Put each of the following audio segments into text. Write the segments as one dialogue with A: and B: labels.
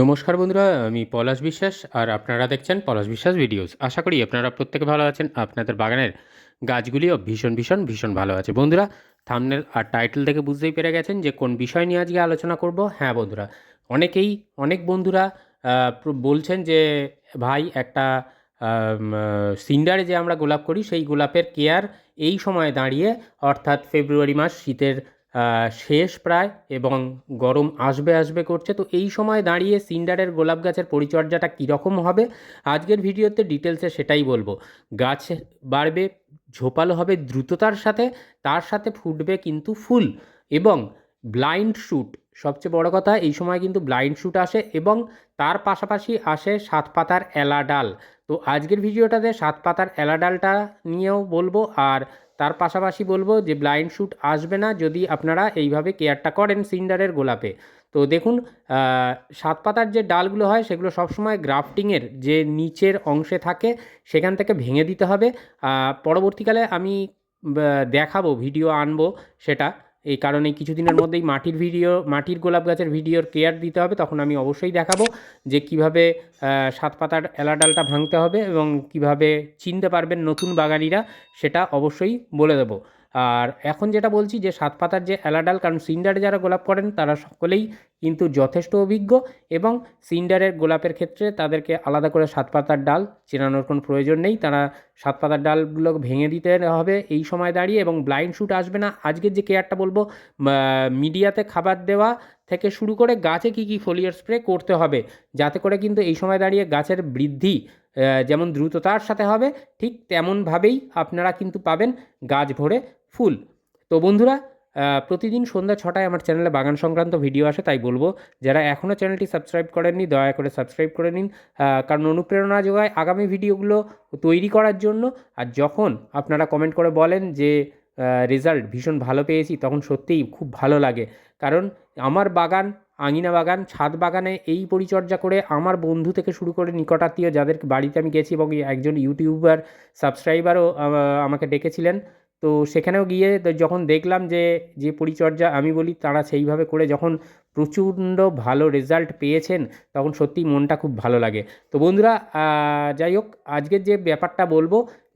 A: নমস্কার বন্ধুরা, আমি পলাশ বিশ্বাস আর আপনারা দেখছেন পলাশ বিশ্বাস ভিডিওস। আশা করি আপনারা প্রত্যেকে ভালো আছেন, আপনাদের বাগানের গাছগুলিও ভীষণ ভীষণ ভীষণ ভালো আছে। বন্ধুরা থামনেল আর টাইটেল থেকে বুঝতেই পেরে গেছেন যে কোন বিষয় নিয়ে আজকে আলোচনা করব। হ্যাঁ বন্ধুরা, অনেকেই, অনেক বন্ধুরা বলছেন যে, ভাই, একটা সিন্ডারে যে আমরা গোলাপ করি, সেই গোলাপের কেয়ার এই সময়ে দাঁড়িয়ে, অর্থাৎ ফেব্রুয়ারি মাস শীতের শেষ প্রায় এবং গরম আসবে আসবে করছে। তো এই সময় দাঁড়িয়ে সিন্ডারের গোলাপ গাছের পরিচর্যাটা কীরকম হবে? আজকের ভিডিওতে ডিটেলসে সেটাই বলব। গাছ বাড়বে, ঝোপালো হবে দ্রুততার সাথে, তার সাথে ফুটবে কিন্তু ফুল এবং ব্লাইন্ড শ্যুট সবচেয়ে বড় কথা এই সময় কিন্তু ব্লাইন্ড শ্যুট আসে এবং তার পাশাপাশি আসে সাত পাতার এলা ডাল তো আজকের ভিডিওটাতে সাত পাতার এলা ডালটা নিয়েও বলব আর তার পাশাপাশি বলব যে ব্লাইন্ড শ্যুট আসবে না যদি আপনারা এইভাবে কেয়ারটা করেন সিন্ডারের গোলাপে। তো দেখুন সাত পাতার যে ডালগুলো হয় সেগুলো সবসময় গ্রাফটিংয়ের যে নিচের অংশে থাকে সেখান থেকে ভেঙে দিতে হবে। পরবর্তীকালে আমি দেখাবো, ভিডিও আনব সেটা। এই কারণে কিছুদিনের মধ্যেই মাটির ভিডিও, মাটির গোলাপ গাছের ভিডিওর কেয়ার দিতে হবে, তখন আমি অবশ্যই দেখাবো যে কীভাবে সাত পাতার এলা ডালটা ভাঙতে হবে এবং কীভাবে চিনতে পারবেন নতুন বাগানিরা, সেটা অবশ্যই বলে দেবো। আর এখন যেটা বলছি যে সাত পাতার যে অ্যালাডাল, কারণ সিন্ডারে যারা গোলাপ করেন তারা সকলেই কিন্তু যথেষ্ট অভিজ্ঞ এবং সিন্ডারের গোলাপের ক্ষেত্রে তাদেরকে আলাদা করে সাত পাতার ডাল চেনানোর কোনো প্রয়োজন নেই। তারা সাত পাতার ডালগুলো ভেঙে দিতে হবে এই সময় দাঁড়িয়ে এবং ব্লাইন্ড শ্যুট আসবে না। আজকের যে কেয়ারটা বলব মিডিয়াতে খাবার দেওয়া থেকে শুরু করে গাছে কী কী ফোলিয়ার স্প্রে করতে হবে, যাতে করে কিন্তু এই সময় দাঁড়িয়ে গাছের বৃদ্ধি যেমন দ্রুততার সাথে হবে, ঠিক তেমনভাবেই আপনারা কিন্তু পাবেন গাছ ভরে ফুল। তো বন্ধুরা প্রতিদিন সন্ধ্যা ছটায় আমার চ্যানেলে বাগান সংক্রান্ত ভিডিও আসে, তাই বলব, যারা এখনও চ্যানেলটি সাবস্ক্রাইব করেননি, দয়া করে সাবস্ক্রাইব করে নিন কারণ অনুপ্রেরণা যোগায় আগামী ভিডিওগুলো তৈরি করার জন্য, আর যখন আপনারা কমেন্ট করে বলেন যে রেজাল্ট ভীষণ ভালো পেয়েছি, তখন সত্যিই খুব ভালো লাগে। কারণ আমার বাগান আঙিনা বাগান, ছাদ বাগানে এই পরিচর্যা করে আমার বন্ধু থেকে শুরু করে নিকটাত্মীয় যাদের বাড়িতে আমি গেছি এবং একজন ইউটিউবার, সাবস্ক্রাইবারও আমাকে ডেকেছিলেন। তো সেখানেও গিয়ে যখন দেখলাম যে যে পরিচর্যা আমি বলি তারা সেইভাবে করে যখন প্রচণ্ড ভালো রেজাল্ট পেয়েছেন, তখন সত্যিই মনটা খুব ভালো লাগে। তো বন্ধুরা যাই হোক, আজকের যে ব্যাপারটা বলব,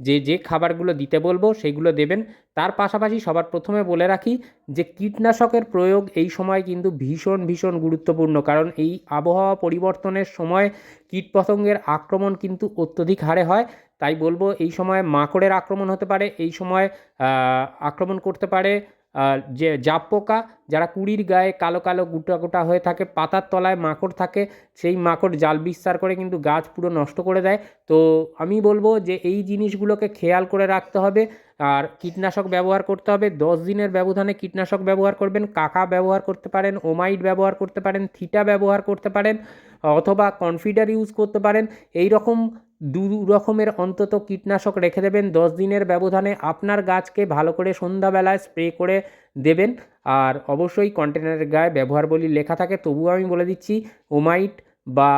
A: যে যে খাবারগুলো দিতে বলব সেইগুলো দেবেন। তার পাশাপাশি সবার প্রথমে বলে রাখি যে কীটনাশকের প্রয়োগ এই সময় কিন্তু ভীষণ ভীষণ গুরুত্বপূর্ণ। কারণ এই আবহাওয়া পরিবর্তনের সময় কীটপতঙ্গের আক্রমণ কিন্তু অত্যধিক হারে হয়। তাই বলব এই সময় মাকড়ের আক্রমণ হতে পারে, এই সময় আক্রমণ করতে পারে যে জাপ পোকা, যারা কুড়ির গায়ে কালো কালো গোটা গোটা হয়ে থাকে, পাতার তলায় মাকড় থাকে, সেই মাকড় জাল বিস্তার করে কিন্তু গাছ পুরো নষ্ট করে দেয়। তো আমি বলব যে এই জিনিসগুলোকে খেয়াল করে রাখতে হবে। আর কীটনাশক ব্যবহার করতে হবে। দশ দিনের ব্যবধানে কীটনাশক ব্যবহার করবেন, কাকা ব্যবহার করতে পারেন, ওমাইড ব্যবহার করতে পারেন, থিটা ব্যবহার করতে পারেন, অথবা কনফিডার ইউজ করতে পারেন। এই রকম দু রকমের অন্তত কীটনাশক রেখে দেবেন। দশ দিনের ব্যবধানে আপনার গাছকে ভালো করে সন্ধ্যাবেলায় স্প্রে করে দেবেন। আর অবশ্যই কন্টেনারের গায়ে ব্যবহার বলি লেখা থাকে, তবুও আমি বলে দিচ্ছি, ওমাইট বা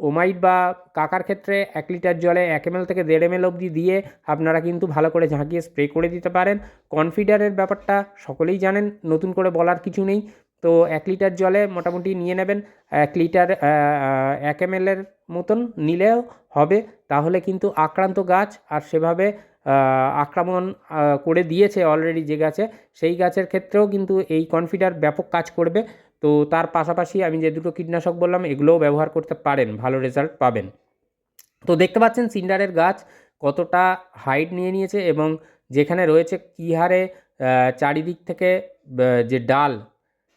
A: ওমাইট বা কাকার ক্ষেত্রে এক লিটার জলে এক এম থেকে দেড় এম এল অবধি দিয়ে আপনারা কিন্তু ভালো করে ঝাঁকিয়ে স্প্রে করে দিতে পারেন। কনফিডারের ব্যাপারটা সকলেই জানেন, নতুন করে বলার কিছু নেই। তো এক লিটার জলে মোটামুটি নিয়ে নেবেন, এক লিটার এক এম এর মতন নিলেও হবে। তাহলে কিন্তু আক্রান্ত গাছ, আর সেভাবে আক্রমণ করে দিয়েছে অলরেডি যে গাছে, সেই গাছের ক্ষেত্রেও কিন্তু এই কনফিডার ব্যাপক কাজ করবে। তো তার পাশাপাশি আমি যে দুটো কীটনাশক বললাম, এগুলোও ব্যবহার করতে পারেন, ভালো রেজাল্ট পাবেন। তো দেখতে পাচ্ছেন সিন্ডারের গাছ কতটা হাইট নিয়ে নিয়েছে এবং যেখানে রয়েছে কী হারে চারিদিক থেকে যে ডাল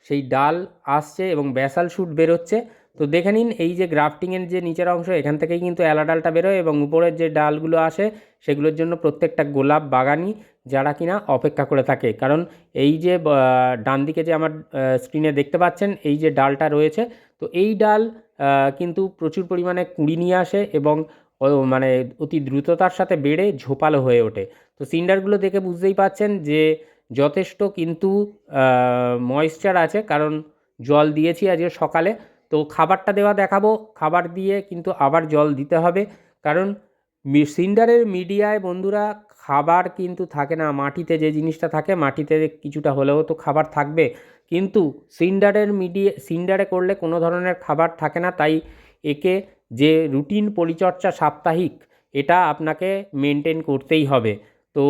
A: সেই ডাল আসছে এবং ব্যাসাল শুট বেরোচ্ছে। তো দেখে নিন, এই যে গ্রাফটিংয়ের যে নিচের অংশ, এখান থেকেই কিন্তু এলা ডালটা বেরোয় এবং উপরের যে ডালগুলো আসে, সেগুলোর জন্য প্রত্যেকটা গোলাপ বাগানি যারা কিনা অপেক্ষা করে থাকে। কারণ এই যে ডান দিকে যে আমার স্ক্রিনে দেখতে পাচ্ছেন, এই যে ডালটা রয়েছে, তো এই ডাল কিন্তু প্রচুর পরিমাণে কুড়ি নিয়ে আসে এবং মানে অতি দ্রুততার সাথে বেড়ে ঝোপালো হয়ে ওঠে। তো সিন্ডারগুলো দেখে বুঝতেই পাচ্ছেন যে যথেষ্ট কিন্তু ময়েশ্চার আছে, কারণ জল দিয়েছি আজকে সকালে। তো খাবারটা দেওয়া দেখাবো। খাবার দিয়ে কিন্তু আবার জল দিতে হবে। কারণ সিন্ডারের মিডিয়ায় বন্ধুরা খাবার কিন্তু থাকে না। মাটিতে যে জিনিসটা থাকে, মাটিতে কিছুটা হলেও তো খাবার থাকবে। কিন্তু সিন্ডারের মিডিয়ে সিন্ডারে করলে কোনো ধরনের খাবার থাকে না। তাই একে যে রুটিন পরিচর্যা সাপ্তাহিক, এটা আপনাকে মেনটেন করতেই হবে। তো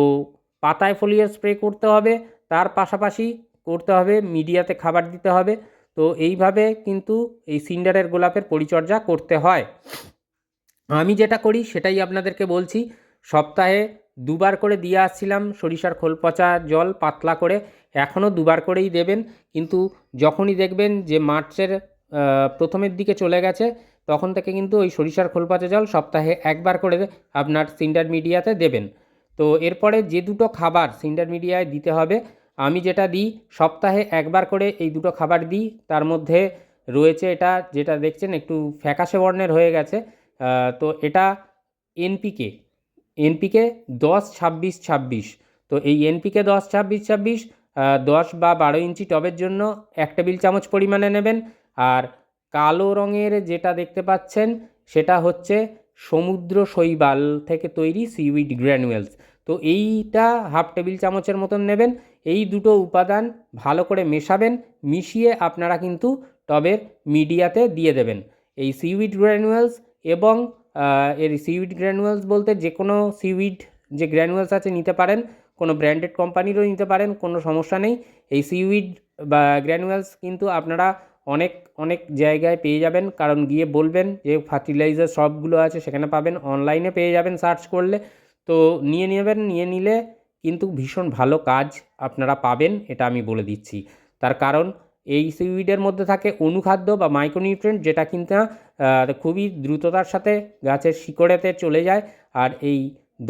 A: পাতায় ফলিয়ার স্প্রে করতে হবে, তার পাশাপাশি করতে হবে মিডিয়াতে খাবার দিতে হবে। তো এইভাবে কিন্তু এই সিন্ডারের গোলাপের পরিচর্যা করতে হয়। আমি যেটা করি সেটাই আপনাদেরকে বলছি। সপ্তাহে দুবার করে দিয়ে আসছিলাম সরিষার খোল পচা জল পাতলা করে, এখনও দুবার করেই দেবেন। কিন্তু যখনই দেখবেন যে মার্চের প্রথমের দিকে চলে গেছে, তখন থেকে কিন্তু ওই সরিষার খোল পচা জল সপ্তাহে একবার করে আপনার সিন্ডার মিডিয়াতে দেবেন। তো এরপরে যে দুটো খাবার সিন্ডার মিডিয়ায় দিতে হবে, আমি যেটা দিই, সপ্তাহে একবার করে এই দুটো খাবার দিই, তার মধ্যে রয়েছে এটা যেটা দেখছেন, একটু ফ্যাকাশে বর্ণের হয়ে গেছে তো এটা এনপিকে এনপিকে দশ ছাব্বিশ ছাব্বিশ, তো এই এনপিকে দশ ছাব্বিশ ছাব্বিশ দশ বা বারো ইঞ্চি টবের জন্য এক টেবিল চামচ পরিমাণে নেবেন, আর কালো রঙের যেটা দেখতে পাচ্ছেন, সেটা হচ্ছে সমুদ্র শৈবাল থেকে তৈরি সিউইড গ্র্যানুয়েলস তো এইটা হাফ টেবিল চামচের মতন নেবেন। এই দুটো উপাদান ভালো করে মেশাবেন, মিশিয়ে আপনারা কিন্তু টবের মিডিয়াতে দিয়ে দেবেন। এই সিউইড গ্র্যানুয়েলস এবং এর সিউইড গ্র্যানুয়েলস বলতে যে কোনো সিউইড যে গ্র্যানুয়েলস আছে নিতে পারেন, কোনো ব্র্যান্ডেড কোম্পানিরও নিতে পারেন, কোনো সমস্যা নেই। এই সিউইড বা গ্র্যানুয়েলস কিন্তু আপনারা অনেক অনেক জায়গায় পেয়ে যাবেন। কারণ গিয়ে বলবেন যে ফার্টিলাইজার সবগুলো আছে, সেখানে পাবেন। অনলাইনে পেয়ে যাবেন সার্চ করলে। তো নিয়ে নেবেন, নিয়ে নিলে কিন্তু ভীষণ ভালো কাজ আপনারা পাবেন, এটা আমি বলে দিচ্ছি। তার কারণ এই সিউইডের মধ্যে থাকে অনুখাদ্য বা মাইক্রোনিউট্রেন্ট যেটা কিন্তু খুবই দ্রুততার সাথে গাছের শিকড়েতে চলে যায়। আর এই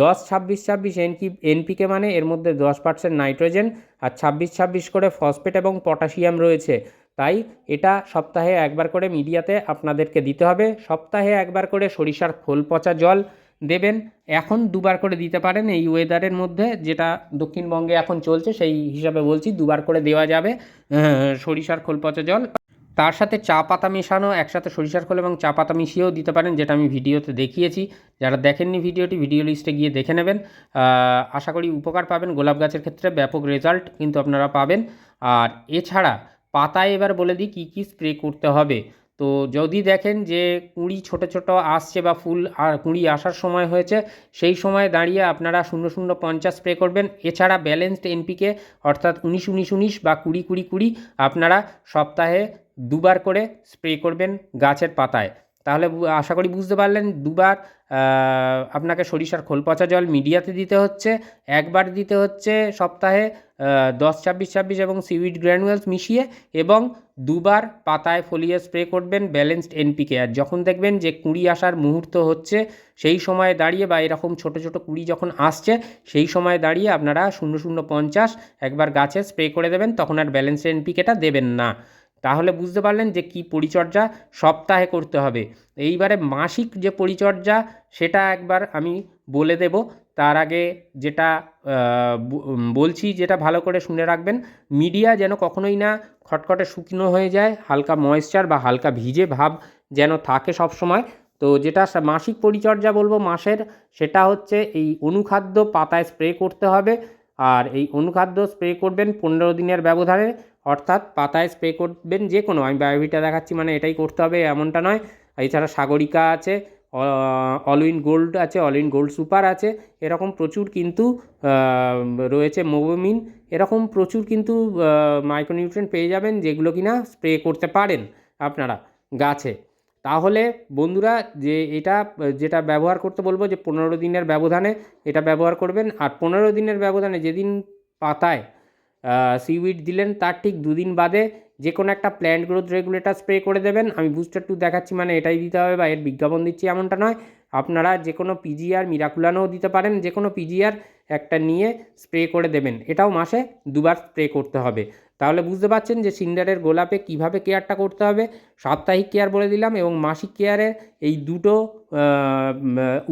A: দশ, ছাব্বিশ ছাব্বিশ এনকি এনপিকে মানে এর মধ্যে দশ পার্সেন্ট নাইট্রোজেন আর ছাব্বিশ ছাব্বিশ করে ফসফেট এবং পটাশিয়াম রয়েছে। তাই এটা সপ্তাহে একবার করে মিডিয়াতে আপনাদেরকে দিতে হবে। সপ্তাহে একবার করে সরিষার খোল পচা জল দেবেন। এখন দুবার করে দিতে পারেন এই ওয়েদারের মধ্যে, যেটা দক্ষিণবঙ্গে এখন চলছে, সেই হিসাবে বলছি দুবার করে দেওয়া যাবে সরিষার খোল পচা জল। তার সাথে চা পাতা মেশানো, একসাথে সরিষার খোল এবং চা পাতা মিশিয়েও দিতে পারেন, যেটা আমি ভিডিওতে দেখিয়েছি। যারা দেখেননি ভিডিওটি, ভিডিও লিস্টে গিয়ে দেখে নেবেন। আশা করি উপকার পাবেন। গোলাপ গাছের ক্ষেত্রে ব্যাপক রেজাল্ট কিন্তু আপনারা পাবেন। আর এছাড়া পাতায় এবার বলে দিই কী কী স্প্রে করতে হবে। তো যদি দেখেন যে কুঁড়ি ছোট ছোট আসছে বা ফুল আর কুঁড়ি আসার সময় হয়েছে, সেই সময় দাঁড়িয়ে আপনারা শূন্য শূন্য পঞ্চাশ স্প্রে করবেন। এছাড়া ব্যালেন্সড এনপিকে অর্থাৎ উনিশ উনিশ উনিশ বা কুড়ি কুড়ি কুড়ি আপনারা সপ্তাহে দুবার করে স্প্রে করবেন গাছের পাতায়। তাহলে আশা করি বুঝতে পারলেন, দুবার আপনাকে সরিষার খোল পচা জল মিডিয়াতে দিতে হচ্ছে, একবার দিতে হচ্ছে সপ্তাহে দশ, ছাব্বিশ ছাব্বিশ এবং সিউইড গ্র্যানুয়েলস মিশিয়ে এবং দুবার পাতায় ফলিয়ে স্প্রে করবেন ব্যালেন্সড এনপিকে। আর যখন দেখবেন যে কুঁড়ি আসার মুহূর্ত হচ্ছে, সেই সময় দাঁড়িয়ে বা এরকম ছোট ছোট কুঁড়ি যখন আসছে, সেই সময় দাঁড়িয়ে আপনারা শূন্য শূন্য, পঞ্চাশ একবার গাছে স্প্রে করে দেবেন, তখন আর ব্যালেন্সড এনপিকেটা দেবেন না। তাহলে বুঝতে পারলেন যে কি পরিচর্যা সপ্তাহে করতে হবে। এইবারে মাসিক যে পরিচর্যা, সেটা একবার আমি বলে দেব। তার আগে যেটা বলছি যেটা ভালো করে শুনে রাখবেন, মিডিয়া যেন কখনোই না খটখটে শুকনো হয়ে যায়, হালকা ময়েশ্চার বা হালকা ভিজে ভাব যেন থাকে সব সময়। তো যেটা মাসিক পরিচর্যা বলব মাসের, সেটা হচ্ছে এই অনুখাদ্য পাতায় স্প্রে করতে হবে। আর এই অনুখাদ্য স্প্রে করবেন পনেরো দিনের ব্যবধানে, অর্থাৎ পাতায় স্প্রে করবেন যে কোনো আমি বায়োভিটা দেখাচ্ছি মানে এটাই করতে হবে, এমনটা নয়। এছাড়া সাগরিকা আছে অলউইন গোল্ড আছে অলউইন গোল্ড সুপার আছে। এরকম প্রচুর কিন্তু রয়েছে মোবোমিন এরকম প্রচুর কিন্তু মাইক্রোনিউট্রেন্ট পেয়ে যাবেন যেগুলো কিনা স্প্রে করতে পারেন আপনারা গাছে। তাহলে বন্ধুরা, যে এটা, যেটা ব্যবহার করতে বলব, যে পনেরো দিনের ব্যবধানে এটা ব্যবহার করবেন। আর পনেরো দিনের ব্যবধানে যেদিন পাতায় সিউইড দিলেন, তার ঠিক দুদিন বাদে যে কোনো একটা প্ল্যান্ট গ্রোথ রেগুলেটর স্প্রে করে দেবেন। আমি বুস্টার টু দেখাচ্ছি মানে এটাই দিতে হবে বা এর বিজ্ঞাপন দিচ্ছি এমনটা নয়। আপনারা যে কোনো পিজিআর মিরাকুলানোও দিতে পারেন যে কোনো পিজিআর একটা নিয়ে স্প্রে করে দেবেন। এটাও মাসে দুবার স্প্রে করতে হবে। তাহলে বুঝতে পারছেন যে সিন্ডারের গোলাপে কীভাবে কেয়ারটা করতে হবে। সাপ্তাহিক কেয়ার বলে দিলাম এবং মাসিক কেয়ারে এই দুটো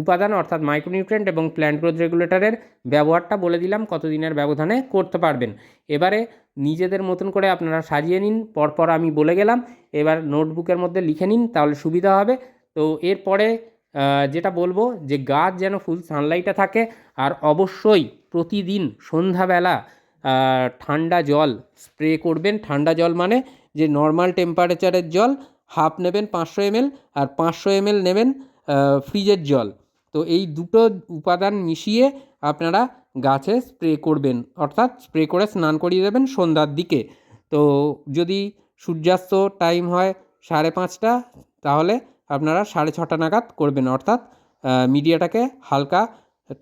A: উপাদান অর্থাৎ মাইক্রোনিউট্রেন্ট এবং প্ল্যান্ট গ্রোথ রেগুলেটরের ব্যবহারটা বলে দিলাম কতদিনের ব্যবধানে করতে পারবেন। এবারে নিজেদের মতন করে আপনারা সাজিয়ে নিন, পরপর আমি বলে গেলাম। এবার নোটবুকের মধ্যে লিখে নিন, তাহলে সুবিধা হবে। তো এরপরে যেটা বলব যে গাছ যেন ফুল সানলাইটে থাকে, আর অবশ্যই প্রতিদিন সন্ধ্যাবেলা ঠান্ডা জল, স্প্রে করবেন। ঠান্ডা জল মানে যে নর্মাল টেম্পারেচারের জল হাফ নেবেন পাঁচশো এমএল আর পাঁচশো এমএল নেবেন ফ্রিজের জল। তো এই দুটো উপাদান মিশিয়ে আপনারা গাছে স্প্রে করবেন। অর্থাৎ স্প্রে করে স্নান করিয়ে দেবেন সন্ধ্যার দিকে। তো যদি সূর্যাস্ত টাইম হয় সাড়ে পাঁচটা, তাহলে আপনারা সাড়ে ছটা নাগাদ করবেন। অর্থাৎ মিডিয়াটাকে হালকা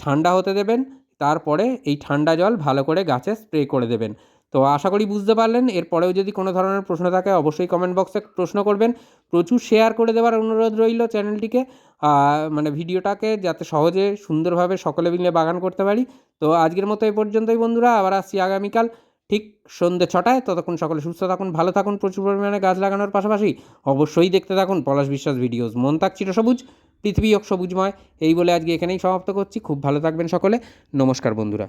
A: ঠান্ডা হতে দেবেন। তারপরে এই ঠান্ডা জল ভালো করে গাছে স্প্রে করে দেবেন। তো আশা করি বুঝতে পারলেন, এরপরেও যদি কোনো ধরনের প্রশ্ন থাকে অবশ্যই কমেন্ট বক্সে প্রশ্ন করবেন। প্রচুর শেয়ার করে দেওয়ার অনুরোধ রইল চ্যানেলটিকে মানে ভিডিওটাকে যাতে সহজে, সুন্দরভাবে সকলে মিলে বাগান করতে পারি। তো আজকের মতো এই পর্যন্তই বন্ধুরা, আবার আসছি আগামীকাল। ঠিক সন্ধ্যে ছটায়। ততক্ষণ সকলে সুস্থ থাকুন, ভালো থাকুন, প্রচুর পরিমাণে গাছ লাগানোর পাশাপাশি অবশ্যই দেখতে থাকুন পলাশ বিশ্বাস ভিডিওস। মন থাক চিরসবুজ, পৃথিবী হোক সবুজময়। এই বলে আজকে এখানেই সমাপ্ত করছি। খুব ভালো থাকবেন সকলে। নমস্কার বন্ধুরা।